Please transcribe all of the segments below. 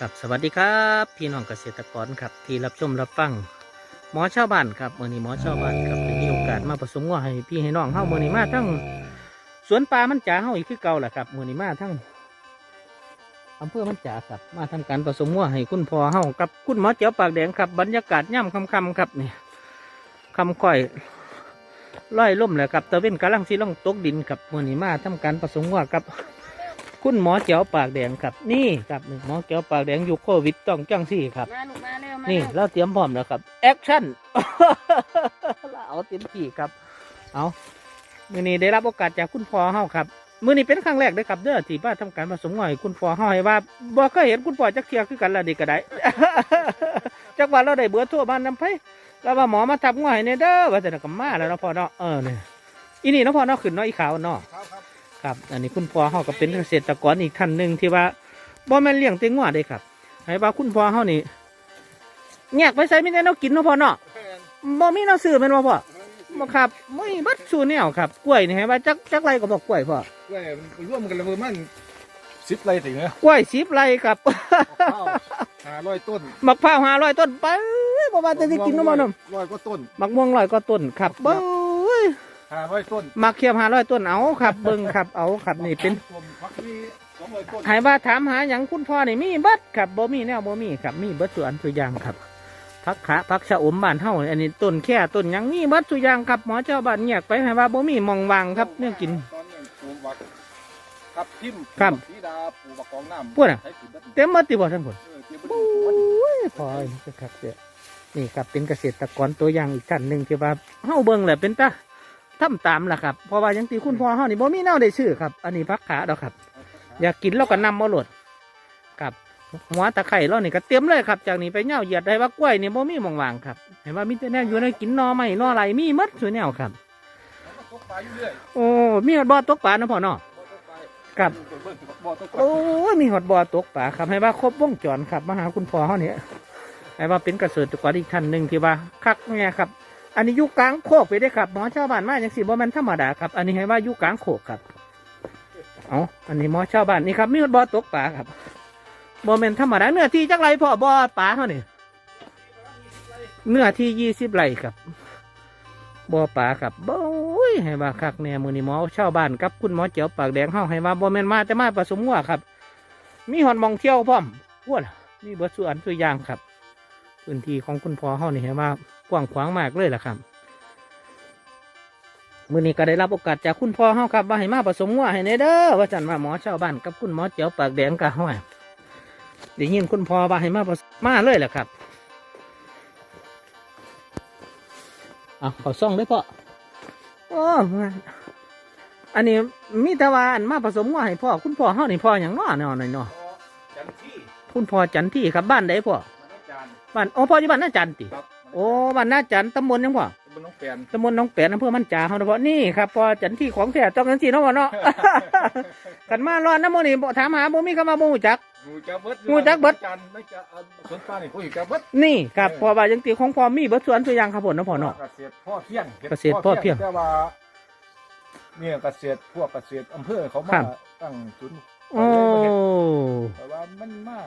ครับสวัสดีครับพี่น้องเกษตรกรครับที่รับชมรับฟังหมอชาวบ้านครับมื่อนี้หมอชาวบ้านครับได้มีโอกาสมาผสมงัวให้พี่ให้น้องเฮามื่อนี้มาทั้งสวนป่ามันจ๋าเฮาอีกคือเก่าแหละครับมื่อนี้มาทั้งอำเภอมันจ๋าครับมาทำการผสมงัวให้คุณพ่อเฮากับคุณหมอเจียวปากแดงครับบรรยากาศย่ำค่ำๆครับนี่คำค่อยร้อยล่มแหละครับตะเว้นกำลังสิล่องตกดินครับมื่อนี้มาทำการผสมงัวกับ คุณหมอเจียวปากแดงครับ นี่ครับนี่หมอเจียวปากแดงอยู่โควิดต้องจังสี่ครับ มาลูกมาเร็วมานี่เร็วเราเตรียมพร้อมแล้วครับแอคชั่นเอาเต็มที่ครับ เอามื่อนี้ได้รับโอกาสจากคุณพ่อเฮาครับมื่อนี้เป็นครั้งแรกเลยครับเด้อที่บ้านทำการผสมง่อยคุณพ่อเฮาให้ว่าบ่เคยเห็นคุณพ่อจักเทียคือกันละดีก็ได้จักว่าเราได้เบื่อร์ทั่วบ้านน้ำไผแล้วว่าหมอมาทับง่อยในเด้อว่าแต่ก็มาแล้วเนาะพ่อเนาะเออเนี่ยอีนี่เนาะพ่อเนาะขึ้นเนาะอีขาวเนาะ ครับครับครับ อันนี้คุณพ่อเขาก็เป็นเกษตรกรอีกท่านหนึ่งที่ว่าบ่แม่นเลี้ยงเต็งงัวเด้ครับให้ว่าคุณพ่อเขานี่แยกไปใส่ไม่ได้เนาะกินเนาะพ่อเนาะบ่มีเนาะซื้อแม่นบ่พ่อบ่ครับไม่บัดสูแนวครับกล้วยนี่ให้ว่าจักจักไรก็บอกกล้วยพ่อกล้วยมันร่วมกันแล้วมันสิบไรถึงเนอะกล้วย10ไรครับข้าวหาร้อยต้นมะพร้าว500ต้นไปบ่ว่าแต่สิกินเนาะบ่เนาะร้อยก็ต้นมะม่วงร้อยก็ต้นครับเบ้ย หาร้อยต้นมะเขียบ500ต้นเอาครับเบิ่งครับเอาครับนี่เป็นรวมพักนี่สองร้อยต้นหายว่าถามหาอย่างคุณพ่อนี่มีเบิดครับบ่มีแนวบ่มีครับมีเบิดส่วนตัวอย่างครับพักขาพักชะอมบ้านเฮาอันนี้ต้นแค่ต้นหยังมีเบิดตัวอย่างครับหมอเจ้าบ้านเงียกไปให้ว่าบ่มีหมองวางครับเนี่ยกินตอนนี้ปลูกบักครับทิมครับสีดาปลูกบักกองน้ำพูดอะใช้ขุดบักเต็มหมดติบ่ท่านผู้เออเตรียมโอ้ยพออีกครับเด้อนี่ครับเป็นเกษตรกรตัวอย่างอีกท่านหนึ่งที่ว่าเฮาเบิ่งแหละเป็นตา ทำตามล่ะครับเพราะว่าอยังตีคุณพ่อเฮานี่บ่มีแนวได้ซื้อครับ อันนี้พักขาดอกครับ อยากกินเราก็นำมาโหลดครับหัวตะไคร่เรานี่ก็เตรียมเลยครับ จากนี้ไปเหย่าเหยียดได้ว่ากล้วยนี่บ่มีหมองวางครับเห็นว่ามีแต่แนวอยู่ในกินหนอไม้หนอไรมีหมัดสวยแนวครับแล้วก็ตกปลาอยู่เรื่อยโอ้มีหอดบ่อตกปลาเนาะพ่อเนาะบ่ตกปลาครับเบิ่งบ่ตกปลาโอ้ยมีหอดบ่อตกปลาครับ ให้ว่าครบวงจรครับมาหาคุณพ่อเขาเนี่ยให้ว่าเป็นเกษตรกรอีกท่านหนึ่งที่ว่าคักเนี่ยครับ อันนี้อยู่กลางโคกไปได้ครับหมอชาวบ้านมาอย่างสิบ่แม่นธรรมดาครับ อันนี้ให้ว่าอยู่กลางโคกครับเอาอันนี้หมอชาวบ้านนี่ครับมีบ่อตกปลาครับบ่แม่นธรรมดาเนื้อที่จักไรพ่อบ่อปลาเขานี่เนื้อที่ยี่สิบไรครับบ่อปลาครับโอ้ยให้ว่าคักแน่มือนี้หมอชาวบ้านกับคุณหมอเจียวปากแดงเฮาให้ว่าบ่แม่นมาแต่มาผสมงัวครับ มีหอนมองเที่ยวพร้อมพวดมีเบิดส่วนตัวอย่างครับพื้นที่ของคุณพ่อเฮานี่เห็นว่า กว้างขวางมากเลยล่ะครับมื้อนี้ก็ได้รับโอกาสจากคุณพ่อเฮาครับว่าให้มาผสมงัวให้ในเด้อว่าจันว่าหมอชาวบ้านกับคุณหมอเจียวปากแดงกะห้อยได้ยินคุณพ่อว่าให้มาผสมมาเลยแหละครับเอาเขาซ่องเลยพ่อโอ้มาอันนี้มีแต่ว่าอันมาผสมงัวให้พ่อคุณพ่อเฮานี่พ่ออย่างน้อเนาะหน่อยเนาะจันที่คุณพ่อจันที่ครับบ้านใดพ่อมันอาจารย์บ้านโอ้พ่ออยู่บ้านนาจันติครับ โอ้บ้านนาจันตำบลยังพ่อตำบลน้องแปนตำบลหน้องแปนอำเภอมันจาเฮาเนาะพ่อนี่ครับพ่อจันที่ของแท้ต้องกันสิเนาะพ่อเนาะ กันมารอนน้ำมันนี่บ่ถามหาบ่มีคำว่าบ่รู้จัก งูจักเบิดงูจักเบิด จันไม่จะเอาสวนปลานี่ผู้อยู่จักเบิดนี่ครับพ่อว่าจังติของพ่อมีเบิดสวนตัวอย่างครับพ่อเนาะพ่อเนาะ เกษตรพ่อเพียงเกษตรพ่อเพียงแต่ว่าเนี่ยเกษตรพวกเกษตรอำเภอเขาครัมาบ ตั้งศูนย์โอ้ แต่ว่ามันมา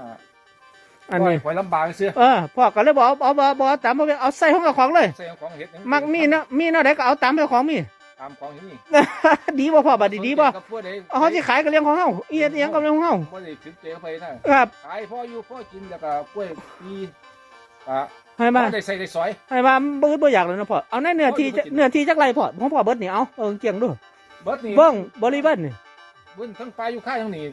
อันนี้ปล่อยลำบากเสียเออพ่อก็เลยบอกเอาเอาบ่บ่ตามบ่เอาใส่ของเจ้าของเลยใส่ของเห็ดมักมีเนาะมีเนาะใดก็เอาตามเจ้าของมีตามของที่นี่ดีบ่พ่อบัดดีดีบ่กับพวกใดเอาเขาสิขายก็เรื่องของเฮาเอียดเอียงก็เรื่องของเฮาบ่ได้ถึงเจไปนะครับขายพ่ออยู่พ่อกินแล้วก็กล้วยปีอะให้พ่มาอได้ใส่ได้สอยให้มาบ่บ่อยากเลยนะพ่อเอาในเนื้อที่จะเนื้อที่จักไรพ่อของพ่อเบิดนี่เอาเออเกี่ยงดูเบิดนี่เบิ้งบริเวณนี่เบิ้งทั้งปลาอยู่ข้างทั้งนี่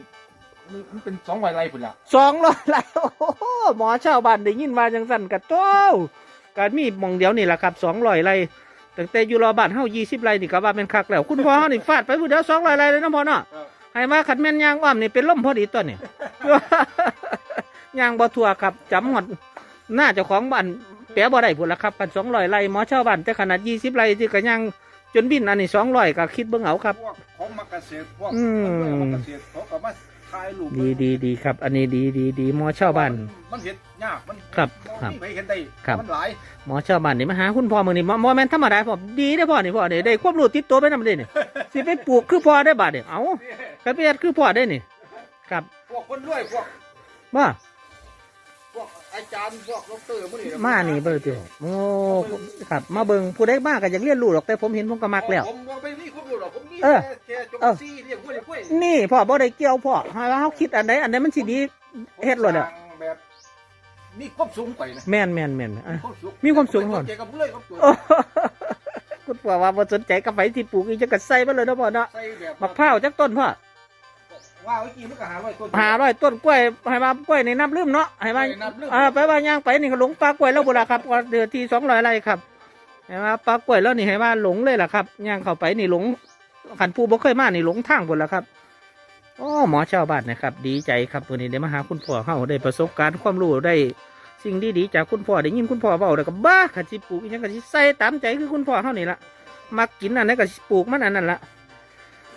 มันมันเป็นสองร้อยไร่พุ่นล่ะสองร้อยไร่โอ้โหหมอชาวบ้านได้ยินว่าจังสั่นกับโต้การมีหมองเดียวนี่แหละครับสองร้อยไร่ตั้งแต่อยู่รอบ้านเฮายี่สิบไร่นี่ก็ว่าเป็นคักแล้ว คุณพ่อเฮานี่ฟาดไปผู้เดียวสองร้อยไร่เลยนะพ่อเนาะให้มาขัดแม่นยางอ้อมนี่เป็นล่มพอดีตัวนี่ ยางบ่ทั่วครับจำหมดหน้าเจ้าของบ้านแปะบ่ได้พุ่นละครับกันสองร้อยไร่หมอชาวบ้านแต่ขนาดยี่สิบไร่ที่ก็ยังจนบินอันนี้สองร้อยก็คิดเบิ่งเอาครับ พวกของมาเกษตรพวกอืมมันเกษตรเขาก็มา ถ่ายรูปดีดีดีครับ อันนี้ดีดีดีหมอชาวบ้าน มันเห็ดยากมันครับบ่ครับมีใครเห็นได้ครับมันหลายหมอชาวบ้านนี่มาหาคุณพ่อมือนี่มอแมนธรรมดาพ่อดีได้อพ่อนี่พ่อนี่ได้ความรู้ติดตัวไปนำได้นี่สิไปปลูกคือพ่อได้บาดเนี่ยเอากระเปียดคือพ่อได้นี่ครับพวกคนรวยพวกว่าอาจารย์พวกดอกเตอร์พวกนี้มานี่เบิ่งติโอ้ครับมาเบิ่งผู้ใดมาก็อยากเรียนรู้หรอกแต่ผมเห็นผมก็มักแล้วผมบ่ไปนี่ผมรู้หรอกผมนี่เออแค่จงซี่เรียก พวกนี้พวกนี้นี่พ่อบ่ได้เกี่ยวพ่อให้ว่าเฮาคิดอันใดอันใดมันสิดีเฮ็ดเลยอะแบบมีความสูงไปนะแม่นแม่นแม่นอะความสูงมีความสูงก่อนเกี่ยวกับเรื่อยกับตัวโอ้คุณพ่อว่าบ่สนใจกับไผที่ปลูกอีกจะก็ใส่มาเลยเนาะพ่อเนาะใส่แบบมะพร้าวจักต้นพ่อว่าเมื่อกี้มันก็หาไว้ต้นหาร้อยต้นกล้วยให้มากล้วยในน้ำลืมเนาะให้มาไปนับเรื่องอ่าไปว่าย่างไปนี่ก็หลงปลากล้วยแล้วบุละครับว่าเดือที่200ไร่ครับให้มาปลากล้วยแล้วนี่ให้มาหลงเลยล่ะครับย่างเข้าไปนี่หลง ขันผู้บ่เคยมาในหลงทางหมดแล้วครับโอ้หมอชาวบ้านนะครับ ดีใจครับวันนี้ได้มาหาคุณพ่อเข้าได้ประสบการณ์ความรู้ได้สิ่งดีๆจากคุณพ่อได้ยินคุณพ่อเบาแล้วก็บ้าขันสิปลูกอีหยังก็สิใส่ตามใจคือคุณพ่อเขานี่ละมักกินอันนั้นก็สิปลูกมันอันนั้นละ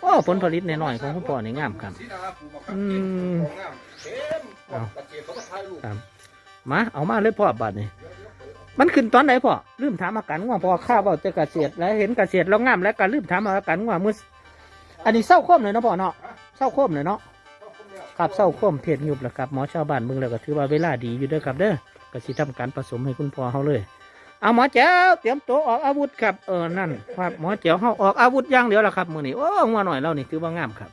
โอ้ผลผลิตน้อยๆของคุณพ่อนี่งามครับมามอืม เอาก็ถ่ายรูปมาเอามาเลยพ่อบัดนี่ มันขึ้นตอนไหนพ่อลืมถามอาการง่วงพอข้าวเบาแต่เกษตรแล้วเห็นเกษตรแล้วงามแล้วก็ลืมถามอาการง่วงมืออันนี้เศร้าคมเลยเนาะพ่อเนาะเศร้าคมเลยเนาะครับเศร้าคมเพจยุบแหละครับหมอชาวบ้านเบิ่งแล้วก็ถือว่าเวลาดีอยู่ด้อครับเด้อก็สิทำการผสมให้คุณพ่อเขาเลย เอาหมอแจ๋วเตรียมตัวออกอาวุธครับเออนั่นครับหมอแจ๋วเขาออกอาวุธย่างเดียวละครับมือนี้โอ้งัวหน่อยเรานี่ถือว่างามครับ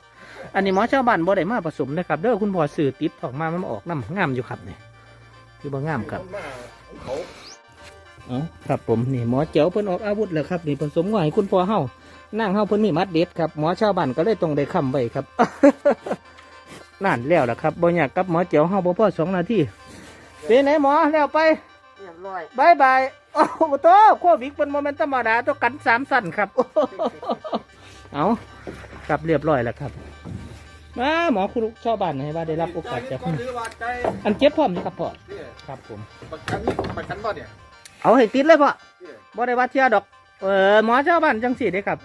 อันนี้หมอชาวบ้านบ่ได้มาผสมนะครับเด้อคุณพ่อสื่อติดออกมามันออกน้ำงามอยู่ครับนี่ถือว่างามครับ เขาเอาครับผมนี่หมอเจ๋วเพิ่นออกอาวุธแล้วครับนี่ผสมงัวให้คุณพ่อเฮานั่งเฮาเพิ่นมีมัดเด็ดครับหมอชาวบ้านก็เลยต้องได้ค้ำไว้ครับนั่นแล้วล่ะครับบ่อยากกับหมอเจ๋วเฮาบ่พอสองนาทีเป็นไหนหมอแล้วไปเรียบร้อยบายบายโอ้โหโตโควิดเป็นโมเมนต์ธรรมดาต้องกันสามสั้นครับเอาครับเรียบร้อยแล้วครับมาหมอคุณชาวบ้านให้ว่าได้รับโอกาสจากก่อนหรือว่าใจอันเจ็บพร้อมนะครับพ่อเนี่ยครับผมประกันนี่ประกันบ่เนี่ย เอาให้ติดเลยพ่อเนี่ยบ่ได้ว่าเที่ยดอก เออหมอชาวบ้านจังสี่เด้ครับ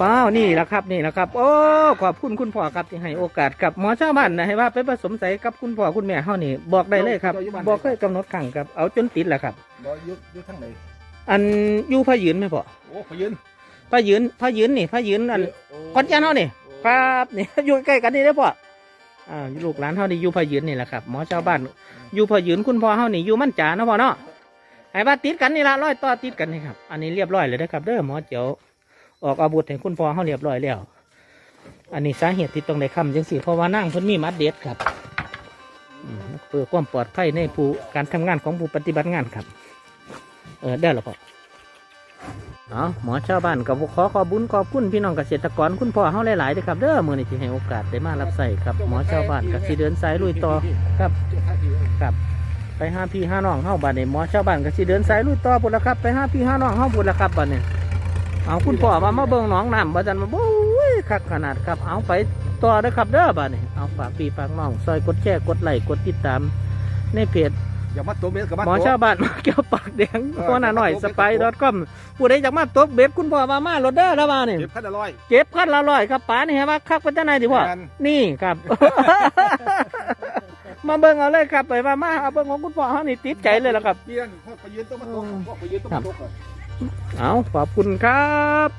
ว้าวนี่แหละครับนี่แหละครับ โอ้ขอบคุณคุณพ่อครับที่ให้โอกาสกับหมอชาวบ้านนะให้ว่าไปผสมใส่กับคุณพ่อคุณแม่เฮานี่ บอกได้เลยครับบอกเคยกำหนดขังครับเอาจนติดแหละครับบ่ยุดยุดทั้งไหนอันอยู่พะยืนไหมพ่อโอ้ขยืนพะยืนพะยืนนี่พะยืนอันขอนแก่นเฮานี่ครับนี่อยู่ใกล้กันนี่เด้อพ่ออ่าลูกหลานเฮานี่อยู่พะยืนนี่แหละครับหมอชาวบ้านอยู่พะยืนคุณพ่อเฮานี่อยู่มั่นจาเนาะพ่อเนาะ ให้ว่าติดกันนี่ละร้อยต่อติดกันนี่ครับ อันนี้เรียบร้อยเลยนะครับเด้อหมอเจียวออกอาวุธให้คุณพ่อเฮาเรียบร้อยแล้ว อันนี้สาเหตุที่ต้องได้คำจังสี่เพราะว่านั่งเพิ่นมีมัดเด็ดครับเพื่อความปลอดภัยในผู้การทำงานของผู้ปฏิบัติงานครับ เออได้แล้วพ่อเอาหมอชาวบ้านกับขอขอบุญขอบคุณพี่น้องเกษตรกรคุณพ่อเฮาหลายๆเด้อครับเด้อมือนี้ที่ให้โอกาสได้มารับใส่ครับหมอชาวบ้านก็สิเดินสายลุยต่อครับครับ ไปหาพี่หาน้องเฮาบัดนี้หมอชาวบ้านก็สิเดินสายลุยต่อพุ่นละครับ ไปหาพี่หาน้องเฮาพุ่นละครับบัดนี้เอาคุณพ่อมามาเบิ่งหนองน้ำบ่จันมาโอ้ยคักขนาดครับ เอาไปต่อเด้อครับเด้อบัดนี้เอาฝากพี่ฝากน้องซอยกดแชร์กดไลค์กดติดตาม ในเพจอย่ามาตัวเม็ดกับมาหมอชาวบ้านมาเกี่ยวปากแดงหัวหน้าหน่อยสไปดอทคอมผู้ใดอยากมาตกเบ็ดคุณพ่อมามาโรดเดอร์แล้วมาเนี่ยเก็บพันละร้อยเจ็บพันละร้อยครับป๋านี่ฮะว่าคักเป็นเจ้านายดิพ่อแม่นนี่ครับ มาเบิ้งเอาเลยครับไปมามาเอาเบิ้งของคุณพ่อเขานี่ติดใจเลยแล้วครับ เพี้ยนพ่อไปยืนต้องมาตกพ่อไปยืนต้มาตกก่นเอาขอบคุณครับ